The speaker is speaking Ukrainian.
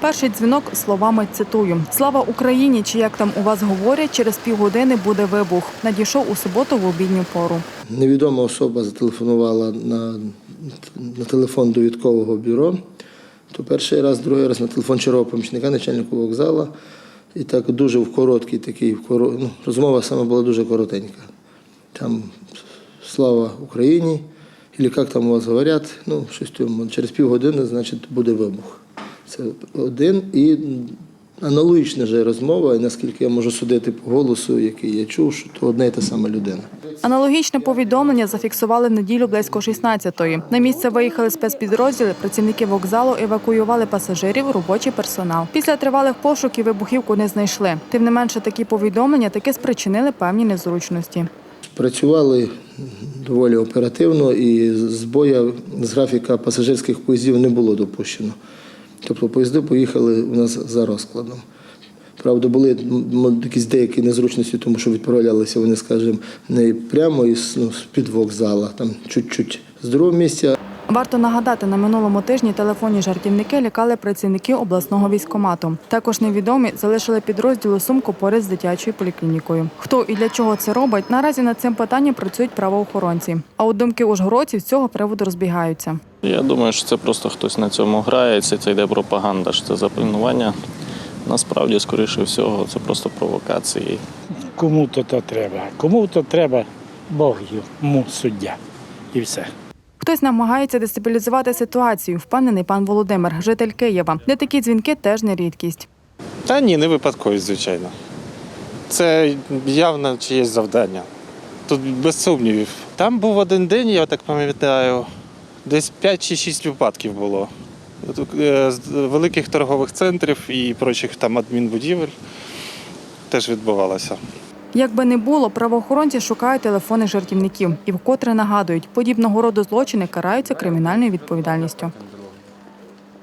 Перший дзвінок словами цитую: Слава Україні! Чи як там у вас говорять, через півгодини буде вибух. Надійшов у суботу в обідню пору. Невідома особа зателефонувала на, на телефон довідкового бюро. То перший раз, другий раз на телефон чергового помічника, начальника вокзалу. І так дуже в короткий такий, в коро... ну, розмова саме була дуже коротенька. Там слава Україні, і як там у вас говорять, ну, щось тому. через півгодини, значить, буде вибух. Це один і аналогічна же розмова, і наскільки я можу судити по голосу, який я чув, що то одна і та сама людина. Аналогічне повідомлення зафіксували в неділю близько 16-ї. На місце виїхали спецпідрозділи, працівники вокзалу евакуювали пасажирів, робочий персонал. Після тривалих пошуків вибухівку не знайшли. Тим не менше, такі повідомлення таки спричинили певні незручності. Працювали доволі оперативно і збоя з графіка пасажирських поїздів не було допущено. Тобто поїзди поїхали у нас за розкладом. Правда, були якісь деякі незручності, тому що відправлялися вони, скажімо, не прямо із ну, з-під вокзала, там чуть-чуть з другого місця, Варто нагадати, на минулому тижні телефонні жартівники лякали працівників обласного військкомату. Також невідомі залишили підрозділу сумку поряд з дитячою поліклінікою. Хто і для чого це робить, наразі над цим питанням працюють правоохоронці. А от думки ужгородців з цього приводу розбігаються. Я думаю, що це просто хтось на цьому грається, це йде пропаганда, що це запальнування. Насправді, скоріше всього, це просто провокації. Кому-то то треба. Кому-то треба Бог йому суддя. І все. Хтось намагається дестабілізувати ситуацію, впевнений пан Володимир, житель Києва, де такі дзвінки теж не рідкість. Та ні, не випадковість, звичайно. Це явно чиєсь завдання. Тут без сумнівів. Там був один день, я так пам'ятаю, десь 5 чи 6 випадків було. Е, з великих торгових центрів і прочих там адмінбудівель теж відбувалося. Як би не було, правоохоронці шукають телефони жартівників і вкотре нагадують, подібного роду злочини караються кримінальною відповідальністю.